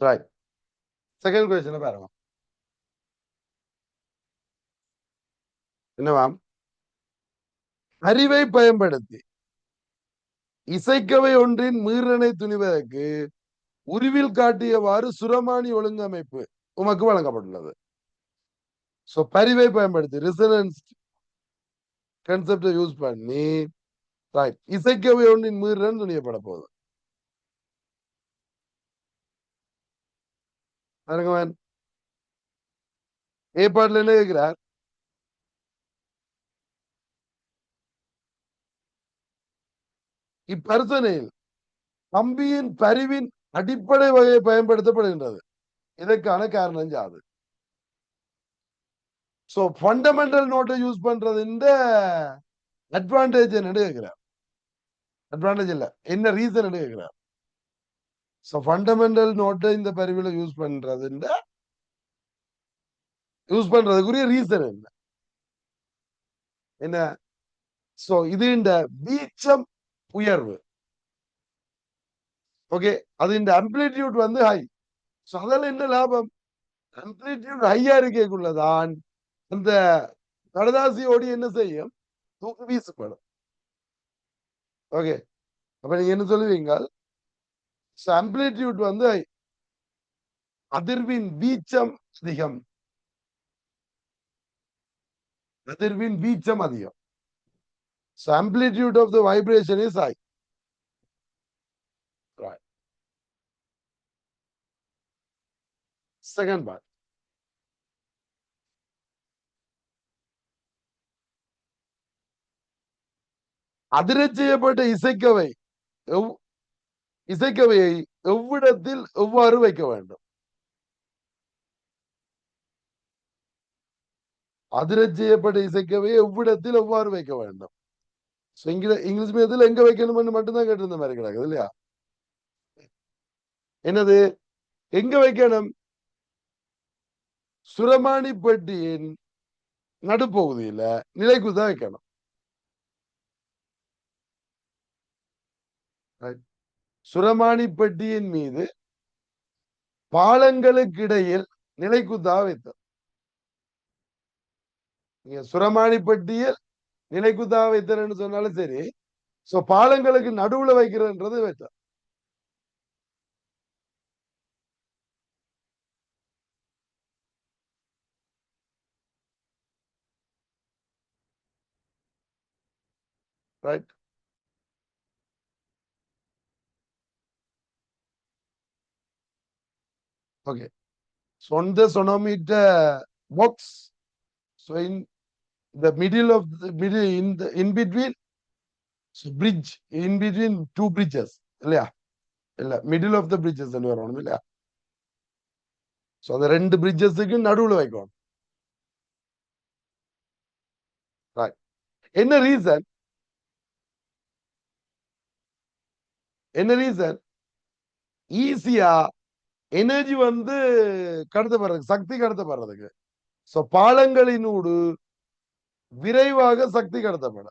Right second question பாருங்க என்னவாம் அறிவை பயன்படுத்தி இசைக்கவை ஒன்றின் மீறனை துணிவதற்கு உருவில் காட்டியவாறு சுரமானி ஒழுங்கமைப்பு உமக்கு வழங்கப்பட்டுள்ளது. சோ பரிவை பயன்படுத்தி ரிசனன்ஸ் கன்செப்டை யூஸ் பண்ணி ரைட் இசைக்கவை ஒன்றின் மீறன் துணியப்பட போகுது. பாருங்கவன் ஏற்பாடுல என்ன கேட்கிறார் இப்பரிசனையில் கம்பியின் பரிவின் அடிப்படை வகை பயன்படுத்தப்படுகின்றது. இதற்கான காரணம் ஜாது சோ ஃபண்டமெண்டல் நோட்டை யூஸ் பண்றது இந்த அட்வான்டேஜ் என்னன்னு கேட்கிறார் அட்வான்டேஜ் இல்ல. என்ன ரீசன் என்ன கேட்கிறார் சோ ஃபண்டமெண்டல் நோட்டை இந்த பரிவில யூஸ் பண்றது யூஸ் பண்றதுக்குரிய ரீசன் என்ன? என்ன? சோ இது இந்த வீச்சம் உயர்வு. ஓகே அது இந்த அம்பிளிட்யூட் வந்து ஹை ஸோ அதில் என்ன லாபம்? அம்ப்ளிடியூட் ஹையா இருக்கக்குள்ளதான் அந்த கடதாசியோடு என்ன செய்யும்? தூக்கு வீசப்படும். ஓகே அப்ப நீங்க என்ன சொல்லுவீங்க அம்பிளிட்யூட் வந்து high. அதிர்வின் வீச்சம் அதிகம் அதிர்வின் வீச்சம் அதிகம் So amplitude of the vibration is high. Right. Second part. அதிரச் செய்யப்பட்ட இசைக்கவை எவ் இசைக்கவையை எவ்விடத்தில் எவ்வாறு வைக்க வேண்டும்? அதிரச் செய்யப்பட்ட இசைக்கவையை எவ்விடத்தில் எவ்வாறு வைக்க வேண்டும்? இங்கிலீஷ் மீடியத்தில் எங்க வைக்கணும்னு மட்டும்தான் கேட்டிருந்த மாதிரி கிடக்குது இல்லையா? என்னது? எங்க வைக்கணும்? சுரமானி பெட்டியின் நடுப்பகுதியில நிலைக்குதான் வைக்கணும். ரைட் சுரமானிப்பட்டியின் மீது பாலங்களுக்கு இடையில் நிலைக்குத்தா வைத்தார் நீங்க சுரமானிப்பட்டியில் நிலைக்குத்தா வைத்தரன்னு சொன்னாலும் சரி சோ பாலங்களுக்கு நடுவுல வைக்கிறன்றது வைத்தார். Right Okay. So on the sonometer box, so in the middle of the middle in the in between, so bridge in between two bridges, இல்லையா இல்ல middle of the bridges ன்னு வரணும் இல்லையா சோ அந்த ரெண்டு பிரிட்ஜஸுக்கு நடுவுல வைக்கணும் என்ன ரீசன் என்ன ரீசன் ஈஸியா எனர்ஜி வந்து கடத்தப்படுறதுக்கு சக்தி கடத்தப்படுறதுக்கு சோ பாலங்களினூடு விரைவாக சக்தி கடத்தப்பட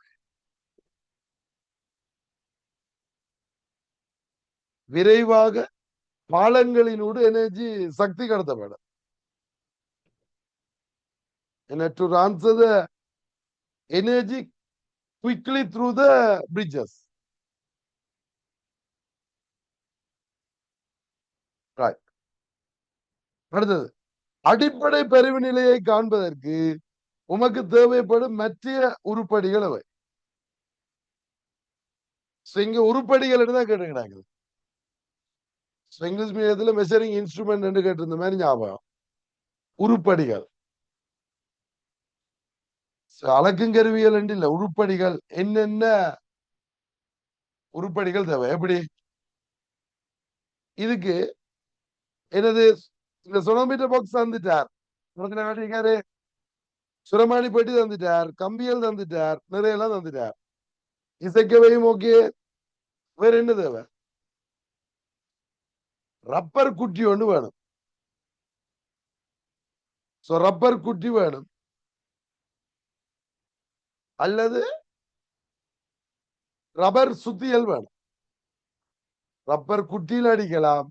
விரைவாக பாலங்களினூடு எனர்ஜி சக்தி கடத்தப்படும் என்ன to answer the energy quickly through the bridges அடுத்தது அடிப்படை பெருவு நிலையை காண்பதற்கு உமக்கு தேவைப்படும் மற்ற உருப்படிகள் அவை. இங்க உருப்படிகள் தான் கேட்டுக்கிறாங்க இங்கிலீஷ் மீடியத்துல மெஷரிங் இன்ஸ்ட்ருமெண்ட் என்று கேட்டிருந்த மாதிரி ஞாபகம். உருப்படிகள். So, அளக்கும் கருவிகள் என்று இல்ல உருப்படிகள். என்னென்ன உருப்படிகள் தேவை? எப்படி? இதுக்கு எனது இந்த சொனோமீட்டர் பாக்ஸ் தந்துட்டார். உனக்கு நான் சுரமாணி பெட்டி தந்துட்டார் கம்பியல் தந்துட்டார் நிறைய எல்லாம் தந்துட்டார். இசைக்கவையும் ஓகே வேற என்ன தேவை ரப்பர் குட்டி ஒன்று வேணும். சோ ரப்பர் குட்டி வேணும். அல்லது ரப்பர் சுத்தியல் வேணும். ரப்பர் குட்டியில் அடிக்கலாம்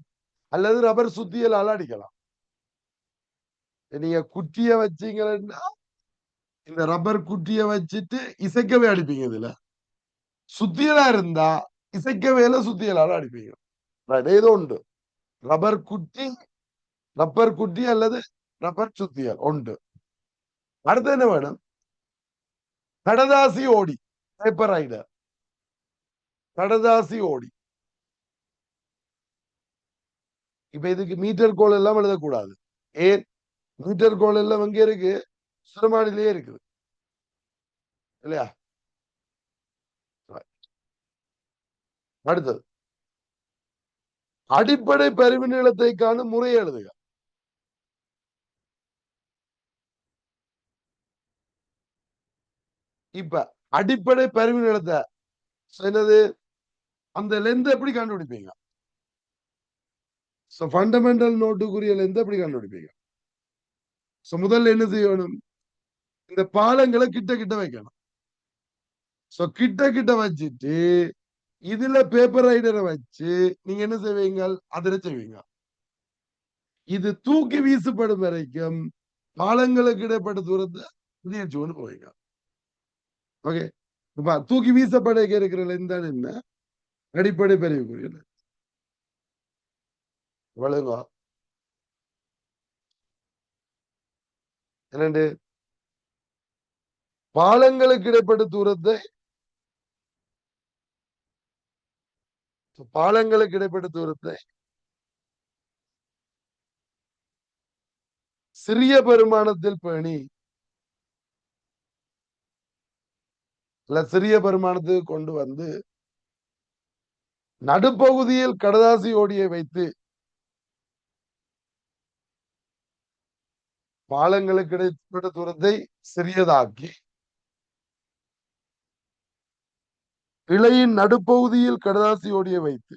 அல்லது ரப்பர் சுத்தியலால அடிக்கலாம். நீங்க குட்டிய வச்சீங்கன்னா இந்த ரப்பர் குட்டிய வச்சுட்டு இசைக்கவே அடிப்பீங்க இதுல. சுத்தியலா இருந்தா இசைக்கவேல சுத்தியலால அடிப்பீங்க. ஏதோ உண்டு. ரப்பர் குட்டி ரப்பர் குட்டி அல்லது ரப்பர் சுத்தியல் உண்டு. அடுத்து என்ன வேணும்? கடதாசி ஓடி பேப்பர் ரைடர் கடதாசி ஓடி. இப்ப இதுக்கு மீட்டர் கோல் எல்லாம் எழுதக்கூடாது. ஏன்? மீட்டர் கோல் எல்லாம் எங்க இருக்கு. சுரமானிலேயே இருக்குது. இல்லையா? அடுத்தது. அடிப்படை பரிவு நீளத்தை காணும் முறை எழுதுக. இப்ப அடிப்படை பரிவு நீளத்தை என்னது? அந்த லெந்த எப்படி கண்டுபிடிப்பீங்க? ஃபண்டமெண்டல் நோட்டுக்குரிய லெந்த் எப்படி கண்டுபிடிப்பீங்க? சோ முதல்ல என்ன செய்யணும்? இந்த பாலங்களை கிட்ட கிட்ட வைக்கணும். சோ கிட்ட கிட்ட வச்சுட்டு இதுல பேப்பர் ரைடரை வச்சு நீங்க என்ன செய்வீங்க அதிர செய்வீங்க. இது தூக்கி வீசப்படும் வரைக்கும் பாலங்களுக்கு இடைப்பட்ட தூரத்தை புதியச்சுன்னு போவீங்க. ஓகே இப்ப தூக்கி வீசப்பட இருக்கிற லெந்த் என்ன? அடிப்படை பிரிவுக்குரிய length. வழுங்க இரண்டு பாலங்களுக்கு இடைப்பட்ட தூரத்தை பாலங்களுக்கு இடைப்பட்ட தூரத்தை சிறிய பெருமானத்தில் பேணி இல்ல சிறிய பெருமானத்துக்கு கொண்டு வந்து நடுப்பகுதியில் கடதாசி ஓடியை வைத்து பாலங்களுக்கு இடைப்பட்ட தூரத்தை சிறியதாக்கி இலையின் நடுப்பகுதியில் கடதாசி ஓடிய வைத்து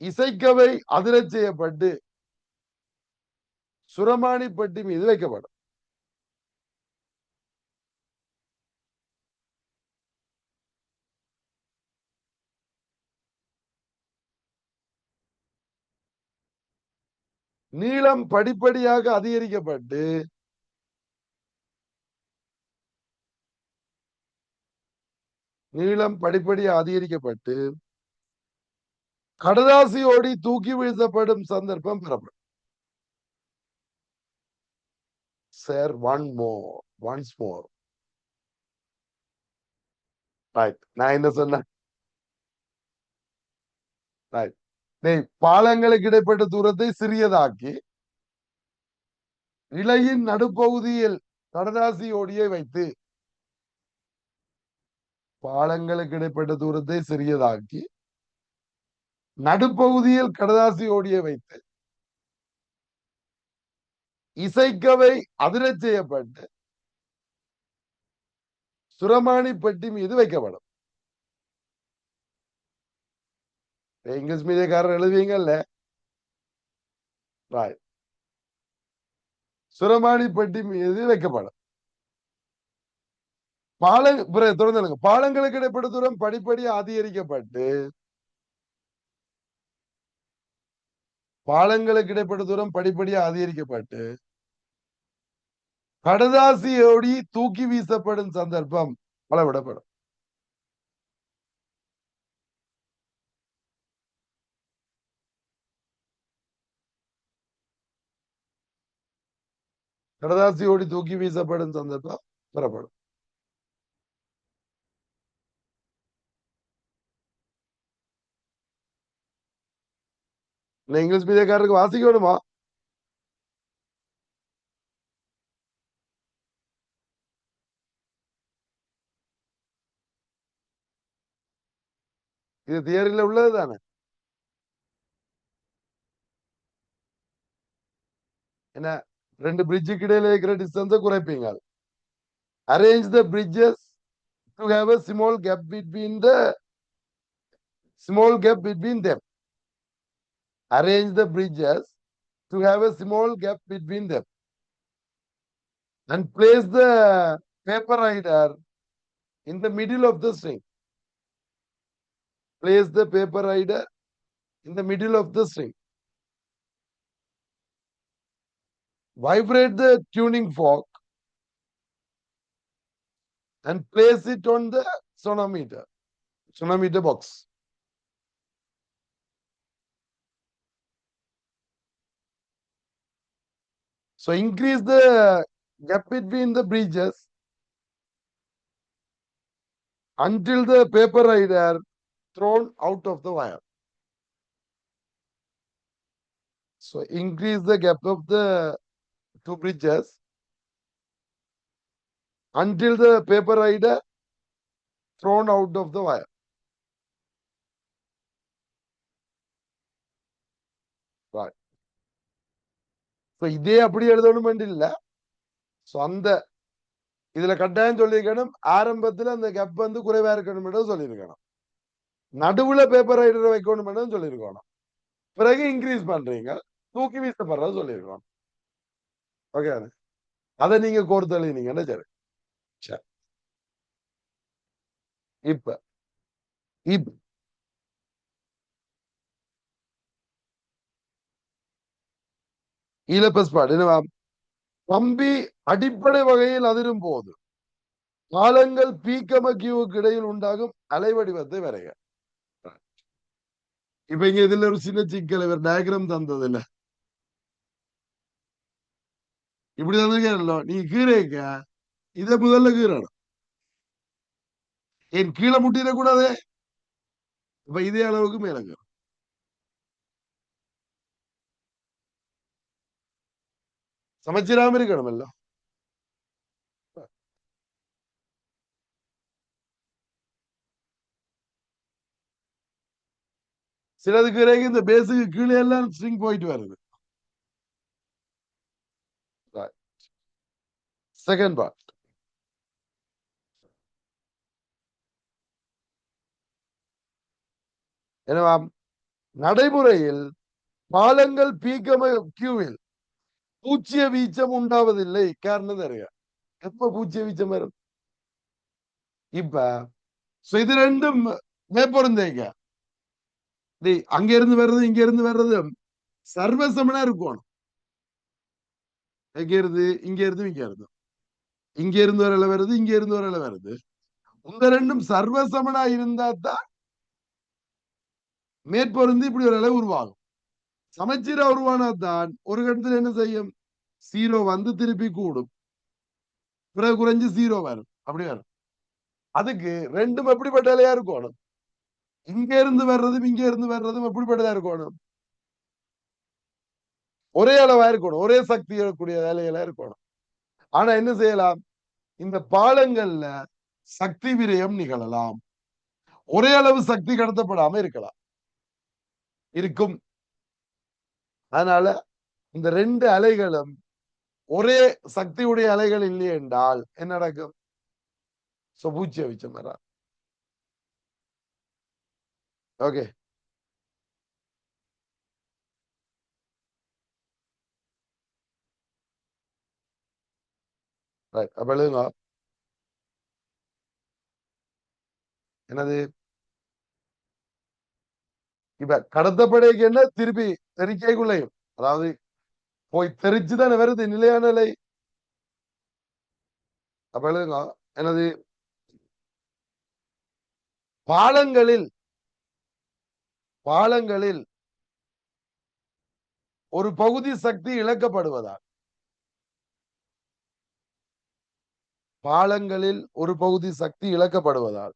இசைக்கவை அதிரச் செய்யப்பட்டு சுரமானிப்பட்டி மீது வைக்கப்படும். நீளம் படிப்படியாக அதிகரிக்கப்பட்டு நீளம் படிப்படியாக அதிகரிக்கப்பட்டு கடதாசியோடி தூக்கி வீழ்த்தப்படும் சந்தர்ப்பம் பெறப்படும். Sir one more once more right நான் என்ன சொன்னேன்? ரைட் பாலங்களுக்கு இடைப்பட்ட தூரத்தை சிறியதாக்கி இலையின் நடுப்பகுதியில் கடதாசி ஓடியை வைத்து பாலங்களுக்கு இடைப்பட்ட தூரத்தை சிறியதாக்கி நடுப்பகுதியில் கடதாசி ஓடிய வைத்து இசைக்கவை அதிரச் செய்யப்பட்டு சுரமானி பெட்டி மீது வைக்கப்படும். இங்கிலீஷ் மீடியக்காரர் எழுதுவீங்கல்ல? ராய் சுரமானி மீது வைக்கப்படும். பால தொடர்ந்து பாலங்களுக்கு இடைப்பட்ட தூரம் படிப்படியாக அதிகரிக்கப்பட்டு பாலங்களுக்கு இடைப்பட்ட தூரம் படிப்படியாக அதிகரிக்கப்பட்டு கடதாசியோடி தூக்கி வீசப்படும் சந்தர்ப்பம் அளவிடப்படும். கடதாசியோடி தூக்கி வீசப்படும் சந்தர்ப்பம் பெறப்படும் இங்கிலீஷ் மீடியக்காரருக்கு வாசிக்கணுமா இது தியரியில உள்ளது தானே என்ன ரெண்டு பிரிட்ஜுக்கு இடையில இருக்கிற டிஸ்டன்ஸை குறைப்பீங்க arrange the bridges to have a small gap between the small gap between them arrange the bridges to have a small gap between them and place the paper rider in the middle of the string place the paper rider in the middle of the string. Vibrate the tuning fork and place it on the sonometer, sonometer box. So increase the gap between the bridges until the paper rider thrown out of the wire. So increase the gap of the two bridges. Until the paper rider thrown out of the wire. Right. So இதே அப்படி எழுதணும் இல்ல. So அந்த இதுல கட்டாயம் சொல்லியிருக்கணும். ஆரம்பத்துல அந்த கப் வந்து குறைவா இருக்கணும் சொல்லியிருக்கணும். நடுவுல பேப்பர் ரைடரை வைக்கணும் சொல்லியிருக்கணும். பிறகு இன்க்ரீஸ் பண்றீங்க. தூக்கி வீசப்படுறது சொல்லியிருக்கணும். ஓகே அதை நீங்க கோர்த்து எழுதினீங்கன்னா சரி சரி. இப்ப இப்ப இலப்பஸ்பாடு என்னவா கம்பி அடிப்படை வகையில் அதிரும் போது காலங்கள் பீக்கம கியூவுக்கு இடையில் உண்டாகும் அலைவடிவத்தை வரைக. இப்ப இங்க இதுல ஒரு சின்ன சிக்கல். இவர் டயக்ராம் தந்தது இல்ல இப்படி தந்திருக்கோ நீ கீரைக்க இதை முதல்ல கீறணும். ஏன் கீழே முட்டிடக்கூடாதே. இப்ப இதே அளவுக்கு மேலங்க சமைச்சிடாம இருக்கணும் எல்லாம் சிலது கீரைக்கு இந்த பேஸுக்கு கீழே எல்லாம் ஸ்ட்ரிங் போயிட்டு வருது. Second part. எனவே நடைமுறையில் பாலங்கள் பீக்கம கியூவில் பூச்சிய வீச்சம் உண்டாவதில்லை. காரணம் தருக எப்ப பூச்சிய வீச்சம் வரும்? இப்ப இது ரெண்டும் மேற்பொருந்தேங்க. அங்க இருந்து வர்றது இங்க இருந்து வர்றது சர்வசமனா இருக்கணும். எங்க இருந்து இங்க இருந்து இங்க இருந்து இங்க இருந்து ஒரு இலை வருது இங்க இருந்து ஒரு இலை வருது. உங்க ரெண்டும் சர்வசமனா இருந்தா தான் மேற்பொருந்து இப்படி ஒரு அளவு உருவாகும். சமச்சீரா உருவானாதான் ஒரு கட்டத்துல என்ன செய்யும்? சீரோ வந்து திருப்பி கூடும். பிறகு குறைஞ்சு சீரோ வரும். அப்படி வரும். அதுக்கு ரெண்டும் எப்படிப்பட்ட இலையா இருக்கணும்? இங்க இருந்து வர்றதும் இங்க இருந்து வர்றதும் எப்படிப்பட்டதா இருக்கணும்? ஒரே அளவா இருக்கணும். ஒரே சக்தி கூடிய வேலைகளா இருக்கணும். ஆனா என்ன செய்யலாம்? இந்த பாலங்கள்ல சக்தி விரயம் நிகழலாம். ஒரே அளவு சக்தி கடத்தப்படாம இருக்கலாம். இருக்கும். அதனால இந்த ரெண்டு அலைகளும் ஒரே சக்தியுடைய அலைகள் இல்லை என்றால் என்ன நடக்கும்? பூச்சிய வச்ச வரா ஓகே. ரைட் அப்ப எழுதுங்க. என்னது? இப்ப கடத்தப்படைக்கு என்ன? திருப்பி தெரிக்கைக்குள்ளையும். அதாவது போய் தெரிச்சுதானே வருது நிலையான நிலை. அப்ப எழுதுங்க. எனது பாலங்களில் பாலங்களில் ஒரு பகுதி சக்தி இழக்கப்படுவதால். பாலங்களில் ஒரு பகுதி சக்தி இழக்கப்படுவதால்.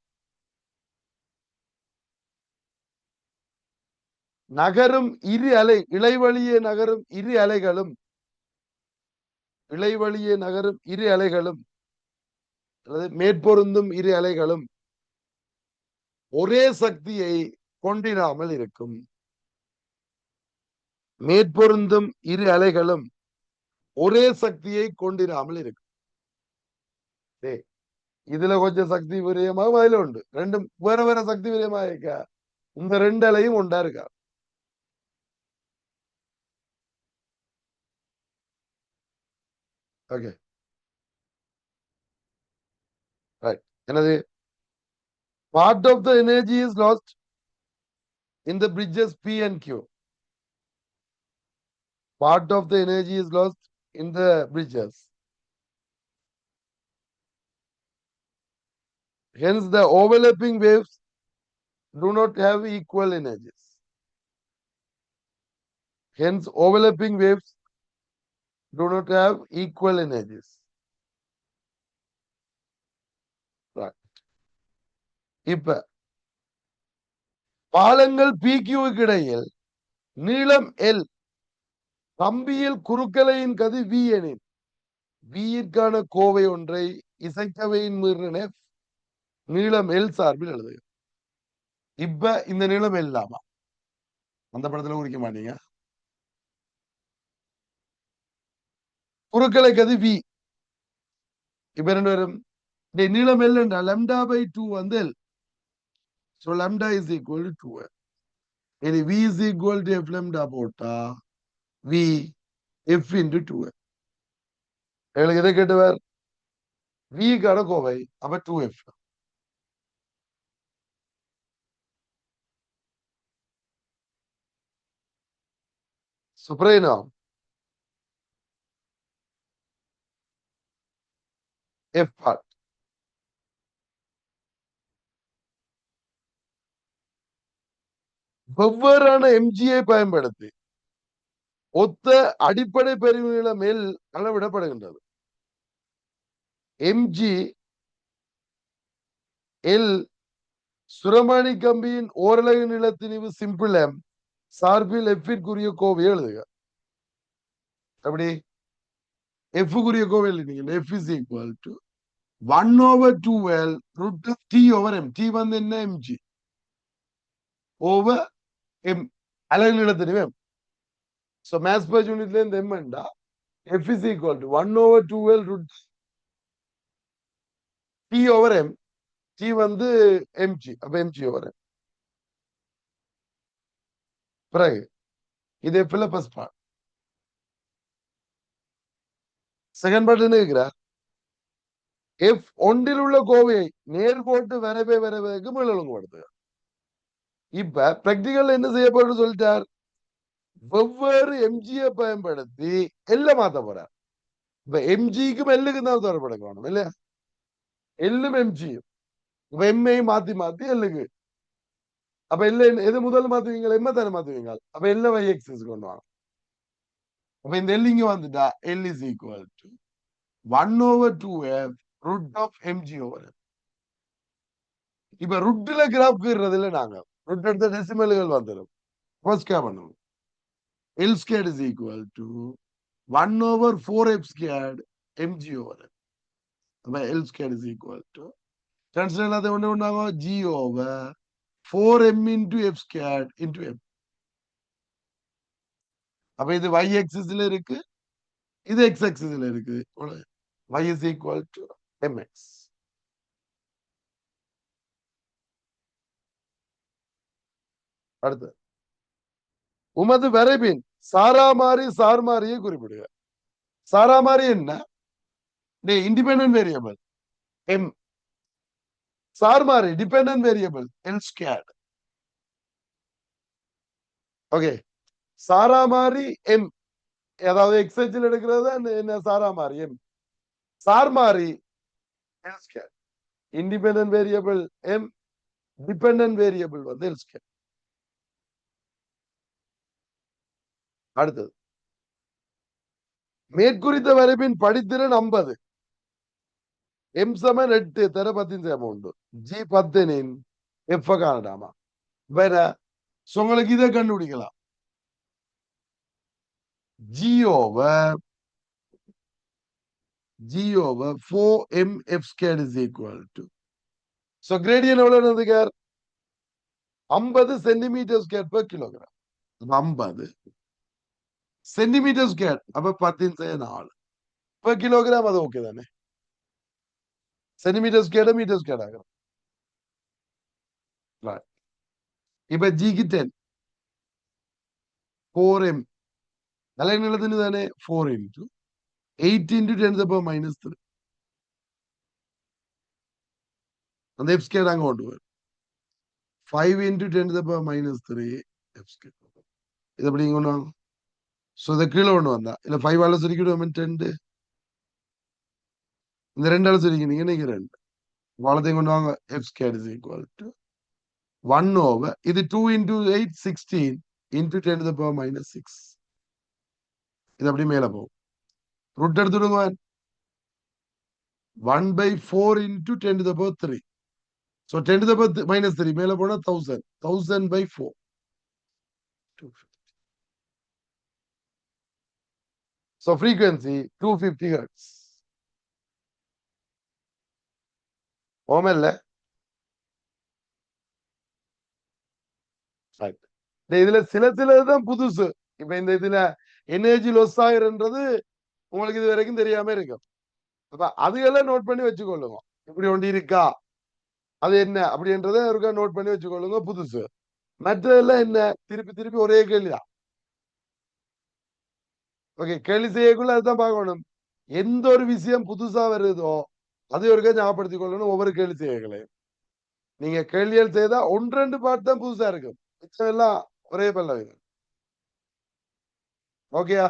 நகரும் இரு அலை இளைவழியே நகரும் இரு அலைகளும் இளைவழியே நகரும் இரு அலைகளும் அல்லது மேற்பொருந்தும் இரு அலைகளும் ஒரே சக்தியை கொண்டிராமல் இருக்கும். மேற்பொருந்தும் இரு அலைகளும் ஒரே சக்தியை கொண்டிராமல் இருக்கும். இதுல கொஞ்சம் சக்தி விரயமாக அதுல உண்டு ரெண்டும் வேற வேற சக்தி விரயமாக இருக்கா இந்த ரெண்டு அலையும் உண்டா இருக்கா ஓகே ரைட் என்னது part of the energy is lost in the bridges P and Q. Part of the energy is lost in the bridges. Hence, the overlapping waves do not have equal energies. Hence, overlapping waves do not have equal energies. Right. இப்ப பாலங்கள் பிக்யூவுக்கு இடையில் நீளம் L கம்பியில் குறுக்கலையின் கதி we எனின் வியிற்கான கோவை ஒன்றை இசைக்கவையின் மீறின நீளம் எல் சார்பில் எழுதுக இப்ப இந்த நீளம் இல்லாமா அந்த படத்துல குறிக்க மாட்டீங்க குறுக்களை கதி வி இப்ப ரெண்டு பேரும் நீளம் எல் லெம்டா பை டூ வந்து L so lambda is equal to two இனி V is equal to F lambda போட்டா வி எஃப் இன்டு டூ எங்களுக்கு எதை கேட்டவர் விக்கான கோவை அப்ப டூ எஃப் சுப்ரேனா எஃப் பார்ட் வெவ்வேறான எம்ஜியை பயன்படுத்தி ஒத்த அடிப்படை பெருமையில மேல் அளவிடப்படுகின்றது. எம்ஜி எல் சுரமணி கம்பியின் ஓரலகு நிலத்திணிவு சிம்பிள் எம் சார்பில் எஃபிற்குரிய கோவை எழுதுக. அப்படி எஃப்க்குரிய கோவை எழுதிங்க F is equal to one over two L root T over M T வந்து என்ன? எம்ஜி ஓவர் எம் அலகு நிலத்திணிவு எம் ஸோ மேத்ஸ் பர் யூனிட்ல இருந்து எம் என்றா F is equal to one over two L root T over M T வந்து MG அப்ப MG over M பிறகு இதே பிலபஸ் பார்ட் செகண்ட் பார்ட் என்ன இருக்கிறார் எஃப் ஒன்றில் உள்ள கோவையை நேர் போட்டு வரவே வரவேக்கு மீளொழுங்குபடுத்துக இப்ப பிராக்டிகல் என்ன செய்யப்படும் சொல்லிட்டார்? வெவ்வேறு எம்ஜியை பயன்படுத்தி எல்ல மாத்த போறார். இப்ப எம்ஜிக்கும் எல்லுக்கும் தான் தொடர்பு எடுக்கணும் இல்லையா எல்லும் எம்ஜியும் இப்ப எம்ஐயும் மாத்தி மாத்தி எல்லுக்கு அப்ப எல்ல எது முதல் மாத்துவீங்க எம்ம தானே மாத்துவீங்க அப்ப எல்ல வை எக்ஸஸ் கொண்டு வாங்க. அப்ப இந்த எல் இங்க வந்துட்டா L is equal to one over two F root of MG over இப்ப ருட்ல கிராஃப் கீறதுல நாங்க ருட் எடுத்த டெசிமல்கள் வந்துடும் ஃபர்ஸ்ட் கே பண்ணுவோம். L squared is equal to one over four F squared MG over அப்ப L squared is equal to translate அதை ஒண்ணு ஒன்றாகும் G over four M into F squared into M அப்ப இது y எக்ஸிஸ்ல இருக்கு இது எக்ஸ் எக்ஸிஸ்ல இருக்கு. y is equal to mx அடுத்து. உமது வரைபின் சாராமாரி சார்மாரியை குறிப்பிடுக. சாராமாரி என்ன? இண்டிபெண்டன்ட் வேரியபிள் எம் சார் மாறி dependent variable L squared okay சாரா மாறி எம் அதாவது எக்ஸைச்சில் எடுக்கிறது? என்ன சாராமாரி எம் சார் மாறி L squared independent variable M dependent variable வந்து எல் ஸ்கேட் அடுத்தது. மேற்குறித்த வரைபின் படித்திறன் ஐம்பது. எம் சமன் எட்டு தர பத்தின் சேமம் உண்டு ஜி பத்தினின் எஃப் காணடாமா வேற உங்களுக்கு இதை கண்டுபிடிக்கலாம் G over G over four M F squared is equal to so gradient எவ்வளவு இருந்ததுக்கார் ஐம்பது சென்டிமீட்டர் ஸ்கேர் per கிலோகிராம் ஐம்பது சென்டிமீட்டர் ஸ்கேர் அப்ப பத்தின் நாலு per கிலோகிராம் அது ஓகே സെന്റിമീറ്റേഴ്സ് കേട് മീറ്റേഴ്സ് കേടാകണം ഇപ്പൊ ജിഗിറ്റൻ ഫോർ എം നല്ല നീളത്തിന് തന്നെ four into eight into ten ഇപ്പൊ മൈനസ് ത്രീ அந்த எஃப் ஸ்கேட் அங்கே கொண்டு போயிடும் ஃபைவ் இன்ட்டு டென் தப்போ மைனஸ் த்ரீ எஃப் ஸ்கேட் இது அப்படி இங்கே கொண்டு வாங்க ஸோ இதை கீழே கொண்டு வந்தா இல்லை ஃபைவ் ஆல சுருக்கிடுவோம் டென்ட்டு இந்த ரெண்டு ஆல சுருக்கினீங்க நீங்க ரெண்டு வலத்தையும் கொண்டு வாங்க. F square is equal to one over இது two into eight sixteen into ten the power minus six இது அப்படி மேலே போகும். Root எடுத்துடுங்க one by four into ten the power three so ten the power minus three மேலே போனால் thousand thousand by four So frequency 250 hertz. Hertz இந்த இதுல சில சிலதுதான் புதுசு. இப்ப இந்த இதுல எனர்ஜி லொஸ் ஆகுறன்றது உங்களுக்கு இது வரைக்கும் தெரியாம இருக்கும். அப்ப அதுகெல்லாம் நோட் பண்ணி வச்சுக்கொள்ளுங்க. இப்படி ஒன்று இருக்கா? அது என்ன? அப்படின்றத இருக்கா நோட் பண்ணி வச்சுக்கொள்ளுங்க புதுசு. மற்றதெல்லாம் என்ன? திருப்பி திருப்பி ஒரே கேள்விதான் ஓகே கேள்வி செய்யக்குள்ள அதுதான் பார்க்கணும். எந்த ஒரு விஷயம் புதுசா வருதோ அது ஒருக்கா ஞாபகப்படுத்திக் கொள்ளணும் ஒவ்வொரு கேள்வி செய்யகளையும் நீங்க கேள்விகள் செய்தா ஒன்று ரெண்டு பாட்டு தான் புதுசா இருக்கும் மிச்சம் எல்லாம் ஒரே பல்லவி ஓகேயா?